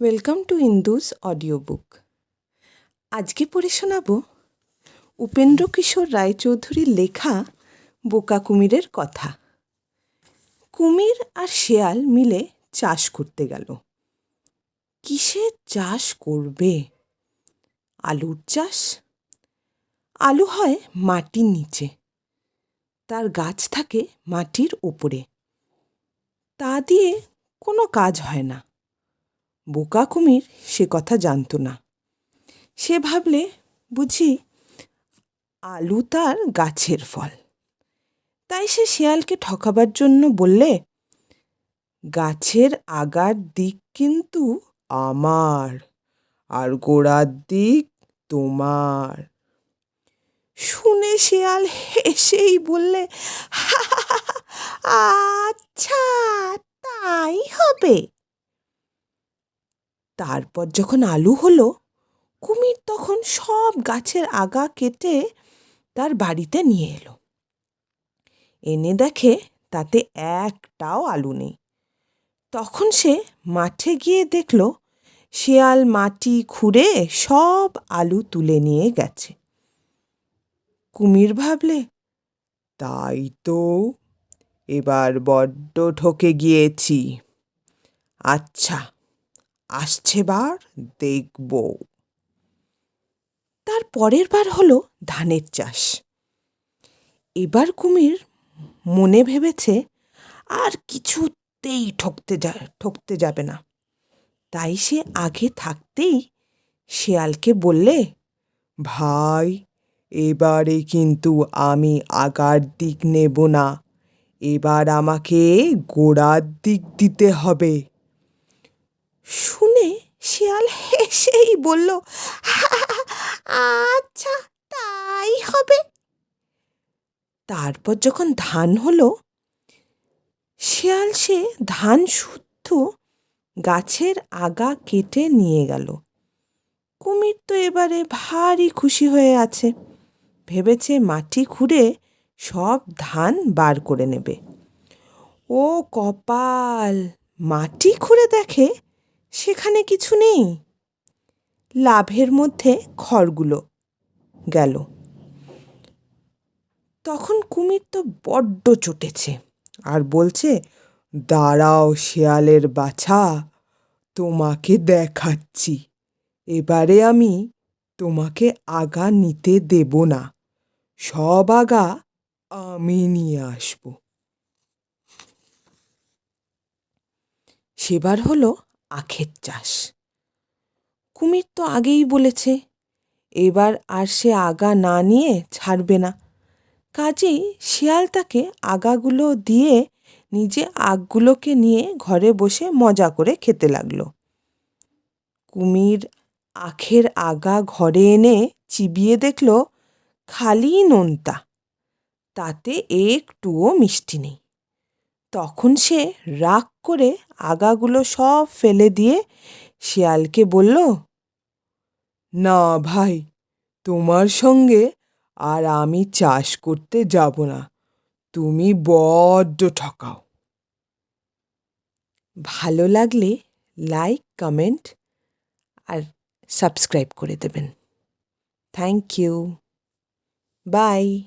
Welcome to Indus audio book আজকে পড়ে শোনাব উপেন্দ্র কিশোর রায়চৌধুরীর লেখা বোকা কুমিরের কথা। কুমির আর শেয়াল মিলে চাষ করতে গেল। কিসের চাষ করবে? আলুর চাষ? আলু হয় মাটির নিচে। তার গাছ থাকে মাটির ওপরে তা দিয়ে কোনো কাজ হয় না। বোকা কুমির সে কথা জানত না। সে ভাবলে, বুঝি আলু তার গাছের ফল। তাই সে শেয়ালকে ঠকাবার জন্য বললে, গাছের আগার দিক কিন্তু আমার, আর গোড়ার দিক তোমার। শুনে শেয়াল হেসেই বললে আচ্ছা তাই হবে। তারপর যখন আলু হলো, কুমির তখন সব গাছের আগা কেটে তার বাড়িতে নিয়ে এলো। এনে দেখে তাতে একটাও আলু নেই। তখন সে মাঠে গিয়ে দেখল, শেয়াল মাটি খুঁড়ে সব আলু তুলে নিয়ে গেছে। কুমির ভাবলে, তাই তো, এবার বড্ড ঠকে গিয়েছি। আচ্ছা আসছে বার দেখব। তার পরের বার হলো ধানের চাষ। এবার কুমির মনে ভেবেছে আর কিছুতেই ঠকতে যা, ঠকতে যাবে না। তাই সে আগে থাকতেই শেয়ালকে বললে, ভাই, এবারে কিন্তু আমি আগার দিক নেব না। এবার আমাকে গোড়ার দিক দিতে হবে। শিয়াল হেসেই বলল আচ্ছা তাই হবে। তারপর যখন ধান হলো, শিয়াল সে ধান শুদ্ধ গাছের আগা কেটে নিয়ে গেল। কুমির তো এবারে ভারী খুশি হয়ে আছে, ভেবেছে মাটি খুঁড়ে সব ধান বার করে নেবে। ও কপাল, মাটি খুঁড়ে দেখে সেখানে কিছু নেই। লাভের মধ্যে খড়গুলো গেল। তখন কুমির তো বড্ড চটেছে আর বলছে, দাঁড়াও শেয়ালের বাছা, তোমাকে দেখাচ্ছি। এবারে আমি তোমাকে আগা নিতে দেব না। সব আগা আমি নিয়ে আসব। সেবার হলো আখের চাষ। কুমির তো আগেই বলেছে, এবার আর সে আগা না নিয়ে ছাড়বে না। কাজেই শিয়াল তাকে আগাগুলো দিয়ে নিজে আগগুলোকে নিয়ে ঘরে বসে মজা করে খেতে লাগল। কুমির আখের আগা ঘরে এনে চিবিয়ে দেখল, খালি নোনতা, তাতে একটুও মিষ্টি নেই। তখন সে রাগ করে আগাগুলো সব ফেলে দিয়ে শিয়ালকে বলল, না ভাই, তোমার সঙ্গে আর আমি চাষ করতে যাব না। তুমি বড্ড ঠকাও। ভালো লাগলে লাইক, কমেন্ট আর সাবস্ক্রাইব করে দেবেন। Thank you. বাই।